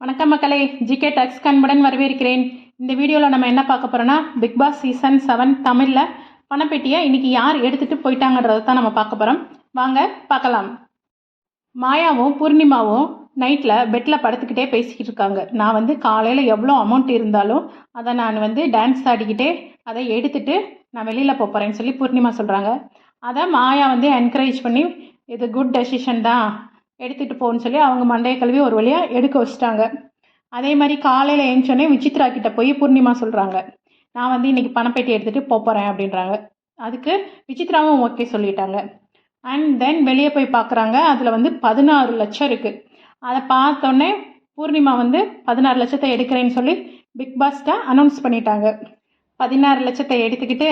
வணக்கம் மக்களே GK Tux கண்புடன் வரவேற்கிறேன். இந்த வீடியோவில் நம்ம என்ன பார்க்க போகிறோன்னா பிக் பாஸ் சீசன் செவன் தமிழில் பணப்பெட்டியை இன்றைக்கி யார் எடுத்துகிட்டு போயிட்டாங்கன்றதை தான் நம்ம பார்க்க போகிறோம் வாங்க பார்க்கலாம். மாயாவும் பூர்ணிமாவும் நைட்டில் பெட்டில் படுத்துக்கிட்டே பேசிக்கிட்டு இருக்காங்க. நான் வந்து காலையில் எவ்வளோ அமௌண்ட் இருந்தாலும் அதை நான் வந்து டான்ஸ் ஆடிக்கிட்டே அதை எடுத்துட்டு நான் வெளியில் போகிறேன்னு சொல்லி பூர்ணிமா சொல்கிறாங்க அதை மாயா வந்து என்கரேஜ் பண்ணி இது குட் டெசிஷன் தான். எடுத்துகிட்டு போன்னு சொல்லி அவங்க மண்டையை கழுவி ஒரு வழியாக எடுக்க வச்சிட்டாங்க. அதே மாதிரி காலையில் எழுந்தோடனே விசித்ரா கிட்ட போய் பூர்ணிமா சொல்கிறாங்க நான் வந்து இன்னைக்கு பணப்பேட்டி எடுத்துகிட்டு போகிறேன் அப்படின்றாங்க. அதுக்கு விசித்ராவும் ஓகே சொல்லிட்டாங்க. அண்ட் தென் வெளியே போய் பார்க்குறாங்க அதில் வந்து பதினாறு லட்சம் இருக்குது அதை பார்த்தோன்னே பூர்ணிமா வந்து பதினாறு லட்சத்தை எடுக்கிறேன்னு சொல்லி பிக் பாஸ்கிட்ட அனௌன்ஸ் பண்ணிட்டாங்க. பதினாறு லட்சத்தை எடுத்துக்கிட்டு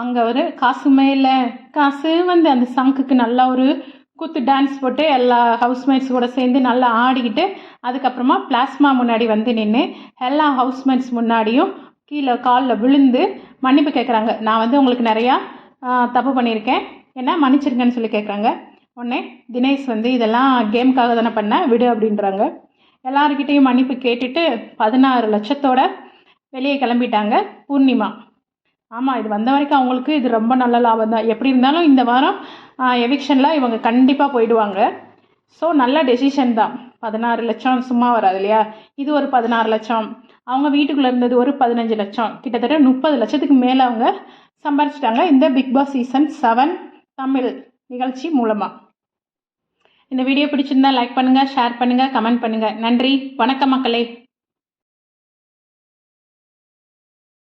அங்கே ஒரு காசுமே இல்லை. காசு வந்து அந்த சங்குக்கு நல்லா ஒரு குத்து டான்ஸ் போட்டு எல்லா ஹவுஸ்மேட்ஸ் கூட சேர்ந்து நல்லா ஆடிக்கிட்டு அதுக்கப்புறமா பிளாஸ்மா முன்னாடி வந்து நின்று எல்லா ஹவுஸ்மேட்ஸ் முன்னாடியும் கீழே காலில் விழுந்து மன்னிப்பு கேட்குறாங்க நான் வந்து உங்களுக்கு நிறையா தப்பு பண்ணியிருக்கேன். என்ன? மன்னிச்சிருங்கன்னு சொல்லி கேட்குறாங்க உடனே தினேஷ் வந்து இதெல்லாம் கேமுக்காக தானே பண்ண விடு அப்படின்றாங்க. எல்லாருக்கிட்டேயும் மன்னிப்பு கேட்டுட்டு பதினாறு லட்சத்தோட வெளியே கிளம்பிட்டாங்க பூர்ணிமா. ஆமாம் இது வந்த வரைக்கும் அவங்களுக்கு இது ரொம்ப நல்ல லாபம் தான் எப்படி இருந்தாலும் இந்த வாரம் எவிக்ஷனில் இவங்க கண்டிப்பாக போயிடுவாங்க. ஸோ நல்ல டெசிஷன் தான். பதினாறு லட்சம் சும்மா வராது இல்லையா? இது ஒரு பதினாறு லட்சம். அவங்க வீட்டுக்குள்ளே இருந்தது ஒரு பதினஞ்சு லட்சம். கிட்டத்தட்ட முப்பது லட்சத்துக்கு மேலே அவங்க சம்பாரிச்சிட்டாங்க. இந்த Bigg Boss season seven Tamil நிகழ்ச்சி மூலமாக இந்த வீடியோ பிடிச்சிருந்தா லைக் பண்ணுங்கள் ஷேர் பண்ணுங்கள் கமெண்ட் பண்ணுங்கள் நன்றி. வணக்கம் மக்களே.